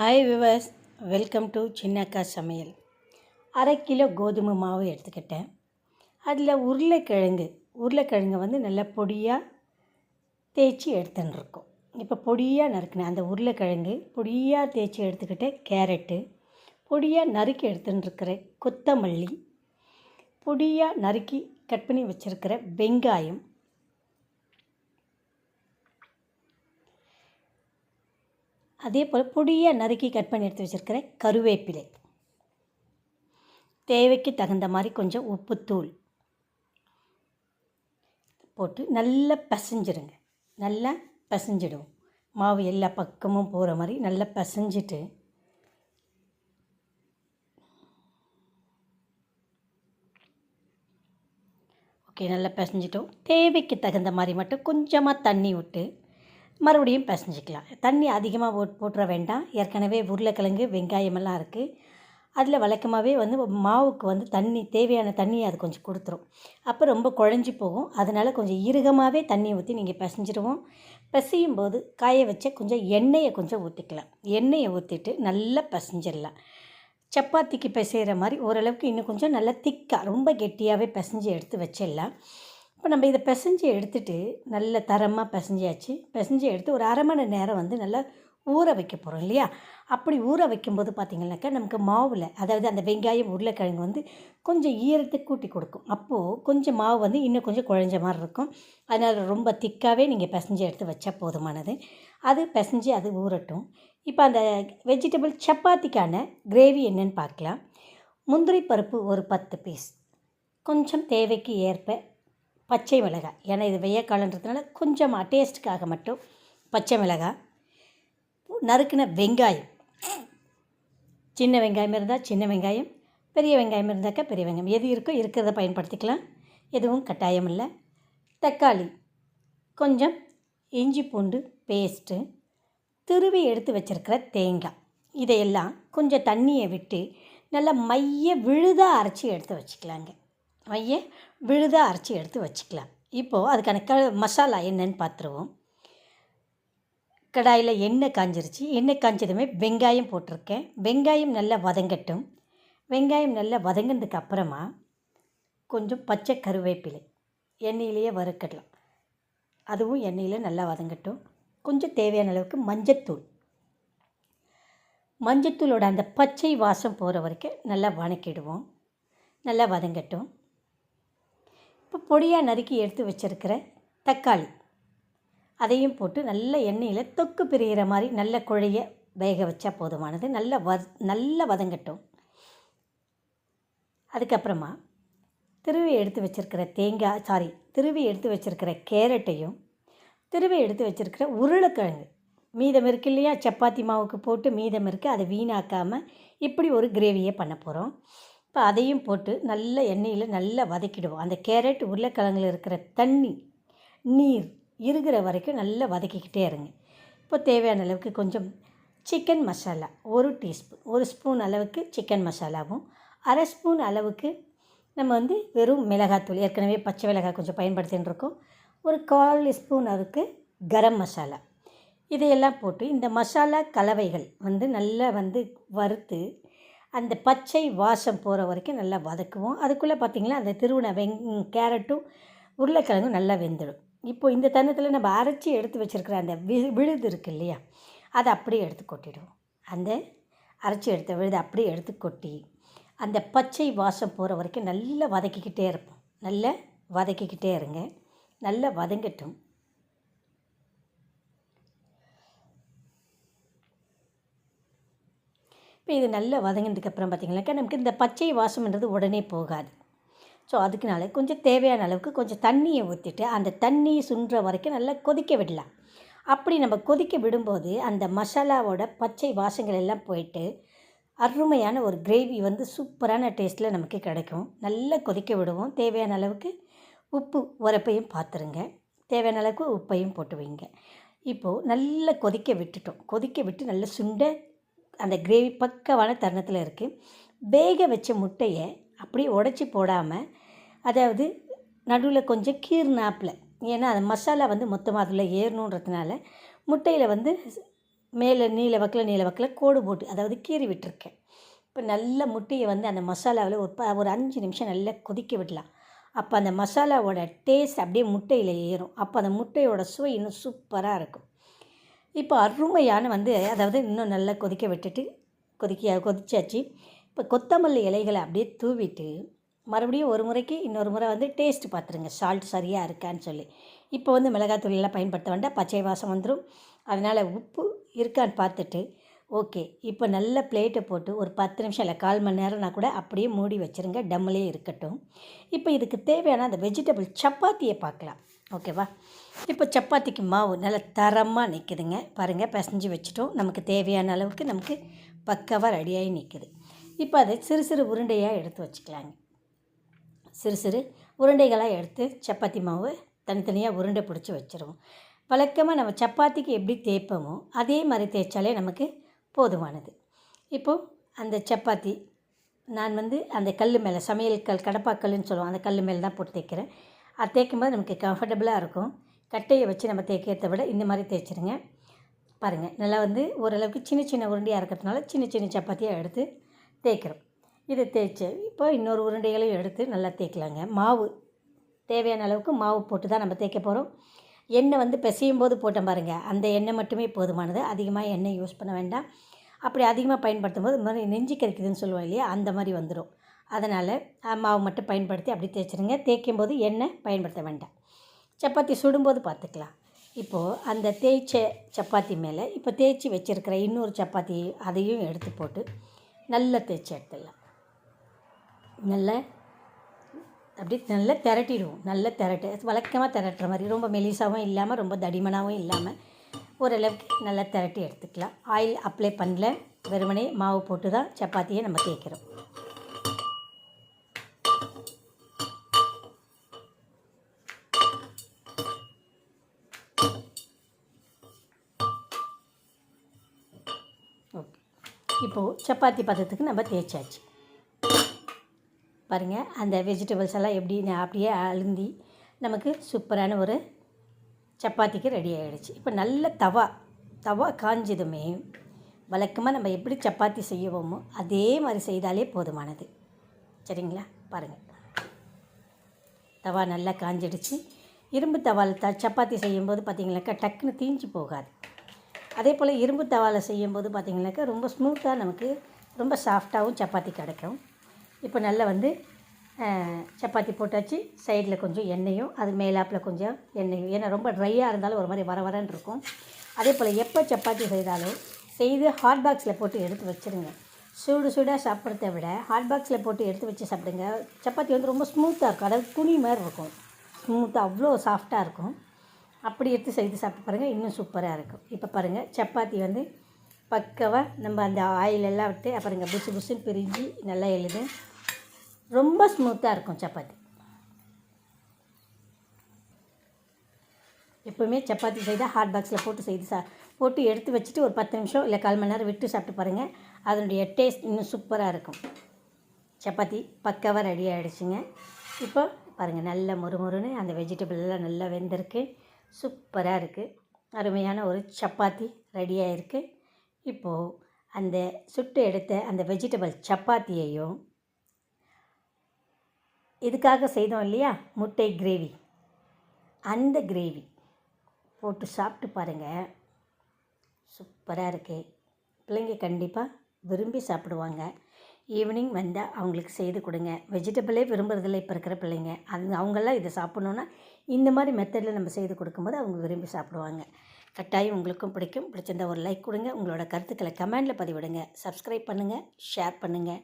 Hi viewers welcome to Chinnakka சமையல் அரை kilo கோதுமை மாவு எடுத்துக்கிட்டேன். அதில் உருளைக்கிழங்கு. உருளைக்கிழங்கு வந்து நல்லா பொடியாக தேய்ச்சி எடுத்துன்னுருக்கோம் இப்போ பொடியாக நறுக்கினேன். அந்த உருளைக்கிழங்கு பொடியாக தேய்ச்சி எடுத்துக்கிட்டேன் கேரட்டு பொடியாக நறுக்கி எடுத்துன்னுருக்குற கொத்தமல்லி பொடியாக நறுக்கி கட் பண்ணி வச்சுருக்கிற வெங்காயம் அதே போல் பொடியாக நறுக்கி கட் பண்ணி எடுத்து வச்சுருக்கிற கருவேப்பிலை. தேவைக்கு தகுந்த மாதிரி கொஞ்சம் உப்புத்தூள் போட்டு நல்லா பசைஞ்சிடுங்க. நல்லா பசைஞ்சிடும். மாவு எல்லா பக்கமும் போகிற மாதிரி நல்லா பசைஞ்சிட்டு ஓகே நல்லா பிசைஞ்சிட்டோம். தேவைக்கு தகுந்த மாதிரி மட்டும் கொஞ்சமாக தண்ணி விட்டு மறுபடியும் பிசைஞ்சிக்கலாம். தண்ணி அதிகமாக போட் போட்டுற வேண்டாம். ஏற்கனவே உருளைக்கிழங்கு வெங்காயமெல்லாம் இருக்குது அதில் வழக்கமாகவே வந்து மாவுக்கு வந்து தண்ணி தேவையான தண்ணியை அது கொஞ்சம் கொடுத்துரும். அப்போ ரொம்ப குழஞ்சி போகும். அதனால் கொஞ்சம் இறுகமாகவே தண்ணியை ஊற்றி நீங்கள் பிசைஞ்சிடுவோம் பிசையும் போது காய வச்ச கொஞ்சம் எண்ணெயை கொஞ்சம் ஊற்றிக்கலாம் எண்ணெயை ஊற்றிட்டு நல்லா பிசைஞ்சிடலாம் சப்பாத்திக்கு பிசைகிற மாதிரி ஓரளவுக்கு இன்னும் கொஞ்சம் நல்லா திக்காக ரொம்ப கெட்டியாகவே பிசைஞ்சு எடுத்து வச்சிடலாம் இப்போ நம்ம இதை பிசைஞ்சு எடுத்துட்டு நல்ல தரமாக பிசைஞ்சாச்சு. பிசைஞ்சு எடுத்து ஒரு அரை மணி நேரம் வந்து நல்லா ஊற வைக்க போகிறோம் இல்லையா? அப்படி ஊற வைக்கும்போது பார்த்திங்கனாக்கா நமக்கு மாவில் அதாவது அந்த வெங்காயம் உருளைக்கிழங்கு வந்து கொஞ்சம் ஈரத்தை கூட்டி கொடுக்கும். அப்போது கொஞ்சம் மாவு வந்து இன்னும் கொஞ்சம் குழஞ்ச மாதிரி இருக்கும். அதனால் ரொம்ப திக்காகவே நீங்கள் பிசைஞ்சு எடுத்து வச்சா போதுமானது. அது பிசைஞ்சு அது ஊறட்டும். இப்போ அந்த வெஜிடபிள் சப்பாத்திக்கான கிரேவி என்னென்னு பார்க்கலாம். முந்திரி பருப்பு ஒரு பத்து பீஸ் கொஞ்சம் தேவைக்கு ஏற்ப பச்சை மிளகாய். ஏன்னா இது வெய்யக்காலன்றதுனால கொஞ்சமாக டேஸ்ட்டுக்காக மட்டும் பச்சை மிளகாய். நறுக்கின வெங்காயம். சின்ன வெங்காயம் இருந்தால் சின்ன வெங்காயம் பெரிய வெங்காயம் இருந்தாக்கா பெரிய வெங்காயம். எது இருக்கோ இருக்கிறத பயன்படுத்திக்கலாம். எதுவும் கட்டாயம் இல்லை. தக்காளி கொஞ்சம் இஞ்சி பூண்டு பேஸ்ட்டு திருவி எடுத்து வச்சுருக்கிற தேங்காய். இதையெல்லாம் கொஞ்சம் தண்ணியை விட்டு நல்லா மைய விழுதாக அரைச்சி எடுத்து வச்சுக்கலாங்க. மைய விழுதாக அரைச்சி எடுத்து வச்சுக்கலாம். இப்போது அதுக்கான க மசாலா என்னன்னு பார்த்துருவோம் கடாயில் எண்ணெய் காஞ்சிருச்சு. எண்ணெய் காஞ்சதுமே வெங்காயம் போட்டிருக்கேன். வெங்காயம் நல்லா வதங்கட்டும். வெங்காயம் நல்லா வதங்கினதுக்கு அப்புறமா கொஞ்சம் பச்சை கருவேப்பிலை எண்ணெயிலேயே வறுக்கடலாம் அதுவும் எண்ணெயில் நல்லா வதங்கட்டும். கொஞ்சம் தேவையான அளவுக்கு மஞ்சத்தூள். மஞ்சத்தூளோட அந்த பச்சை வாசம் போகிற வரைக்கும் நல்லா வணக்கிடுவோம். நல்லா வதங்கட்டும். இப்போ பொடியாக நறுக்கி எடுத்து வச்சுருக்கிற தக்காளி. அதையும் போட்டு நல்ல எண்ணெயில் தொக்கு பிரிகிற மாதிரி நல்ல குழைய வேக வச்சா போதுமானது. நல்ல வ நல்லா வதங்கட்டும். அதுக்கப்புறமா திருவி எடுத்து வச்சுருக்கிற தேங்காய் சாரி திருவி எடுத்து வச்சுருக்கிற கேரட்டையும் திருவி எடுத்து வச்சுருக்கிற உருளைக்கிழங்கு. மீதம் இருக்கு இல்லையா? சப்பாத்தி மாவுக்கு போட்டு மீதம் இருக்குது அதை வீணாக்காமல் இப்படி ஒரு கிரேவியை பண்ண போகிறோம் இப்போ அதையும் போட்டு நல்ல எண்ணெயில் நல்லா வதக்கிடுவோம். அந்த கேரட் உருளைக்கிழங்குல இருக்கிற தண்ணி நீர் இருக்கிற வரைக்கும் நல்லா வதக்கிக்கிட்டே இருங்க. இப்போ தேவையான அளவுக்கு கொஞ்சம் சிக்கன் மசாலா ஒரு டீஸ்பூன் ஒரு ஸ்பூன் அளவுக்கு சிக்கன் மசாலாவும் அரை ஸ்பூன் அளவுக்கு நம்ம வந்து வெறும் மிளகாத்தூள் ஏற்கனவே பச்சை மிளகாய் கொஞ்சம் பயன்படுத்தின்னு இருக்கோம் ஒரு கால் ஸ்பூன் அளவுக்கு கரம் மசாலா. இதையெல்லாம் போட்டு இந்த மசாலா கலவைகள் வந்து நல்லா வந்து வறுத்து அந்த பச்சை வாசம் போகிற வரைக்கும் நல்லா வதக்குவோம். அதுக்குள்ளே பார்த்திங்கன்னா அந்த திருவுண வெங் கேரட்டும் உருளைக்கிழங்கும் நல்லா வெந்துடும். இப்போது இந்த தருணத்தில் நம்ம அரைச்சி எடுத்து வச்சுருக்கிற அந்த வி விழுது இருக்குது இல்லையா அதை அப்படியே எடுத்து கொட்டிடுவோம். அந்த அரைச்சி எடுத்த விழுது அப்படியே எடுத்து கொட்டி அந்த பச்சை வாசம் போகிற வரைக்கும் நல்லா வதக்கிக்கிட்டே இருப்போம். நல்லா வதக்கிக்கிட்டே இருங்க. நல்லா வதங்கட்டும். இப்போ இது நல்லா வதங்கினதுக்கப்புறம் பார்த்திங்கனாக்கா நமக்கு இந்த பச்சை வாசம்ன்றது உடனே போகாது. ஸோ அதுக்குனால கொஞ்சம் தேவையான அளவுக்கு கொஞ்சம் தண்ணியை ஊற்றிட்டு அந்த தண்ணி சுன்ற வரைக்கும் நல்லா கொதிக்க விடலாம். அப்படி நம்ம கொதிக்க விடும்போது அந்த மசாலாவோட பச்சை வாசங்கள் எல்லாம் போயிட்டு அருமையான ஒரு கிரேவி வந்து சூப்பரான டேஸ்ட்டில் நமக்கு கிடைக்கும். நல்லா கொதிக்க விடுவோம். தேவையான அளவுக்கு உப்பு உரப்பையும் பார்த்துருங்க தேவையான அளவுக்கு உப்பையும் போட்டு வைங்க. இப்போது நல்லா கொதிக்க விட்டுட்டோம். கொதிக்க விட்டு நல்லா சுண்ட அந்த கிரேவி பக்கவான தருணத்தில் இருக்குது வேக வச்ச முட்டையை அப்படியே உடச்சி போடாமல் அதாவது நடுவில் கொஞ்சம் கீர்னாப்பில் ஏன்னா அந்த மசாலா வந்து மொத்தமாக அதில் ஏறணுன்றதுனால முட்டையில் வந்து மேலே நீல வக்கில் நீல வக்கில் கோடு போட்டு அதாவது கீறி விட்டுருக்கேன். இப்போ நல்ல முட்டையை வந்து அந்த மசாலாவில் ஒரு ப ஒரு அஞ்சு நிமிஷம் நல்லா கொதிக்க விடலாம். அப்போ அந்த மசாலாவோட டேஸ்ட் அப்படியே முட்டையில் ஏறும். அப்போ அந்த முட்டையோட சுவை இன்னும் சூப்பராக இருக்கும். இப்போ அருமையான வந்து அதாவது இன்னும் நல்லா கொதிக்க விட்டுட்டு கொதிக்க கொதிச்சாச்சு. இப்போ கொத்தமல்லி இலைகளை அப்படியே தூவிட்டு மறுபடியும் ஒரு முறைக்கு இன்னொரு முறை வந்து டேஸ்ட் பார்த்துருங்க. சால்ட் சரியாக இருக்கான்னு சொல்லி. இப்போ வந்து மிளகாத்தூள் எல்லாம் பயன்படுத்த வேண்டாம். பச்சை வாசம் வந்துடும் அதனால் உப்பு இருக்கான்னு பார்த்துட்டு ஓகே. இப்போ நல்ல பிளேட்டை போட்டு ஒரு பத்து நிமிஷம் இல்லை கால் மணி நேரம்னா கூட அப்படியே மூடி வச்சுருங்க. டம்மிலே இருக்கட்டும். இப்போ இதுக்கு தேவையான அந்த வெஜிடபிள் சப்பாத்தியை பார்க்கலாம். ஓகேவா? இப்போ சப்பாத்திக்கு மாவு நல்லா தரமாக நிற்குதுங்க பாருங்கள் பிசைஞ்சு வச்சுட்டோம். நமக்கு தேவையான அளவுக்கு நமக்கு பக்காவாக ரெடியாகி நிற்குது இப்போ அதை சிறு சிறு உருண்டையாக எடுத்து வச்சுக்கலாங்க. சிறு சிறு உருண்டைகளாக எடுத்து சப்பாத்தி மாவு தனித்தனியாக உருண்டை பிடிச்சி வச்சுருவோம். வழக்கமாக நம்ம சப்பாத்திக்கு எப்படி தேய்ப்போமோ அதே மாதிரி தேய்ச்சாலே நமக்கு போதுமானது. இப்போது அந்த சப்பாத்தி நான் வந்து அந்த கல் மேலே சமையல் கல் கடப்பாக்கல்லுன்னு சொல்லுவோம். அந்த கல் மேலே தான் போட்டு தேய்க்கிறேன். அது தேய்க்கும் போது நமக்கு கம்ஃபர்டபுளாக இருக்கும். கட்டையை வச்சு நம்ம தேய்க்கிறத விட இந்த மாதிரி தேய்ச்சிருங்க. பாருங்கள் நல்லா வந்து ஓரளவுக்கு சின்ன சின்ன உருண்டையாக இருக்கிறதுனால சின்ன சின்ன சப்பாத்தியாக எடுத்து தேய்க்கிறோம். இதை தேய்ச்சி இப்போ இன்னொரு உருண்டைகளையும் எடுத்து நல்லா தேய்க்கலாங்க. மாவு தேவையான அளவுக்கு மாவு போட்டு தான் நம்ம தேய்க்க போகிறோம் எண்ணெய் வந்து பிசையும் போது போட்டோம் பாருங்கள் அந்த எண்ணெய் மட்டுமே போதுமானது. அதிகமாக எண்ணெய் யூஸ் பண்ண வேண்டாம். அப்படி அதிகமாக பயன்படுத்தும் போது இந்த மாதிரி நெஞ்சு கறிக்குதுன்னு சொல்லுவோம் இல்லையா அந்த மாதிரி வந்துடும் அதனால் மாவு மட்டும் பயன்படுத்தி அப்படி தேய்ச்சிருங்க. தேய்க்கும் போது எண்ணெய் பயன்படுத்த வேண்டாம். சப்பாத்தி சுடும்போது பார்த்துக்கலாம். இப்போது அந்த தேய்ச்ச சப்பாத்தி மேலே இப்போ தேய்ச்சி வச்சுருக்கிற இன்னொரு சப்பாத்தி அதையும் எடுத்து போட்டு நல்லா தேய்ச்சி எடுத்துடலாம். நல்லா அப்படியே நல்லா திரட்டிடுவோம். நல்லா திரட்டு வழக்கமாக திரட்டுற மாதிரி ரொம்ப மெலிசாகவும் இல்லாமல் ரொம்ப தடிமனாகவும் இல்லாமல் ஓரளவுக்கு நல்லா திரட்டி எடுத்துக்கலாம். ஆயில் அப்ளை பண்ணல வெறுமனே மாவு போட்டு தான் சப்பாத்தியை நம்ம தேய்க்கிறோம். இப்போது சப்பாத்தி பதத்துக்கு நம்ம தேய்ச்சாச்சு. பாருங்கள் அந்த வெஜிடபிள்ஸ் எல்லாம் எப்படி அப்படியே அழுந்தி நமக்கு சூப்பரான ஒரு சப்பாத்திக்கு ரெடி ஆகிடுச்சு இப்போ நல்ல தவா தவா காஞ்சதுமே வழக்கமாக நம்ம எப்படி சப்பாத்தி செய்வோமோ அதே மாதிரி செய்தாலே போதுமானது. சரிங்களா? பாருங்கள் தவா நல்லா காஞ்சிடுச்சு. இரும்பு தவால் த சப்பாத்தி செய்யும்போது பார்த்திங்கனாக்கா டக்குன்னு தீஞ்சு போகாது. அதே போல் இரும்பு தவாவில் செய்யும்போது பார்த்திங்கனாக்கா ரொம்ப ஸ்மூத்தாக நமக்கு ரொம்ப சாஃப்டாகவும் சப்பாத்தி கிடைக்கும். இப்போ நல்லா வந்து சப்பாத்தி போட்டாச்சு. சைடில் கொஞ்சம் எண்ணெயும் அது மேலாப்பில் கொஞ்சம் எண்ணெயும். ஏன்னா ரொம்ப ட்ரையாக இருந்தாலும் ஒரு மாதிரி வர வரன்னு இருக்கும். அதே போல் எப்போ சப்பாத்தி செய்தாலும் செய்து ஹாட் பாக்ஸில் போட்டு எடுத்து வச்சுருங்க. சூடு சூடாக சாப்பிட்றத விட ஹாட் பாக்ஸில் போட்டு எடுத்து வச்சு சாப்பிடுங்க. சப்பாத்தி வந்து ரொம்ப ஸ்மூத்தாக இருக்கும். அதாவது துணி மாதிரி இருக்கும். ஸ்மூத்தாக அவ்வளோ சாஃப்டாக இருக்கும். அப்படி எடுத்து செய்து சாப்பிட்டு பாருங்கள் இன்னும் சூப்பராக இருக்கும். இப்போ பாருங்கள் சப்பாத்தி வந்து பக்கவாக நம்ம அந்த ஆயில் எல்லாம் விட்டு அப்புறங்க புசு புசுன்னு பிரிஞ்சு நல்லா எழுது. ரொம்ப ஸ்மூத்தாக இருக்கும் சப்பாத்தி. எப்போவுமே சப்பாத்தி செய்தால் ஹாட் பாக்ஸில் போட்டு செய்து சா போட்டு எடுத்து வச்சுட்டு ஒரு பத்து நிமிஷம் இல்லை கால் மணி நேரம் விட்டு சாப்பிட்டு பாருங்கள் அதனுடைய டேஸ்ட் இன்னும் சூப்பராக இருக்கும். சப்பாத்தி பக்காவாக ரெடி ஆகிடுச்சிங்க இப்போ பாருங்கள் நல்ல முறுமுறுன்னு அந்த வெஜிடபிள் எல்லாம் நல்லா வெந்திருக்கு. சூப்பராக இருக்குது அருமையான ஒரு சப்பாத்தி ரெடியாக இருக்குது இப்போது அந்த சுட்டு எடுத்த அந்த வெஜிடபிள் சப்பாத்தியையும் இதுக்காக செய்தோம் இல்லையா? முட்டை கிரேவி அந்த கிரேவி போட்டு சாப்பிட்டு பாருங்கள் சூப்பராக இருக்குது பிள்ளைங்க கண்டிப்பாக விரும்பி சாப்பிடுவாங்க. ஈவினிங் வந்தால் அவங்களுக்கு செய்து கொடுங்க. வெஜிடபிளே விரும்புறதில்ல இப்போ இருக்கிற பிள்ளைங்க. அது அவங்கெல்லாம் இதை சாப்பிட்ணுன்னா இந்த மாதிரி மெத்தடில் நம்ம செய்து கொடுக்கும்போது அவங்க விரும்பி சாப்பிடுவாங்க. கட்டாயம் உங்களுக்கும் பிடிக்கும். பிடிச்சிருந்தா ஒரு லைக் கொடுங்க. உங்களோட கருத்துக்களை கமெண்டில் பதிவிடுங்க. சப்ஸ்கிரைப் பண்ணுங்கள் ஷேர் பண்ணுங்கள்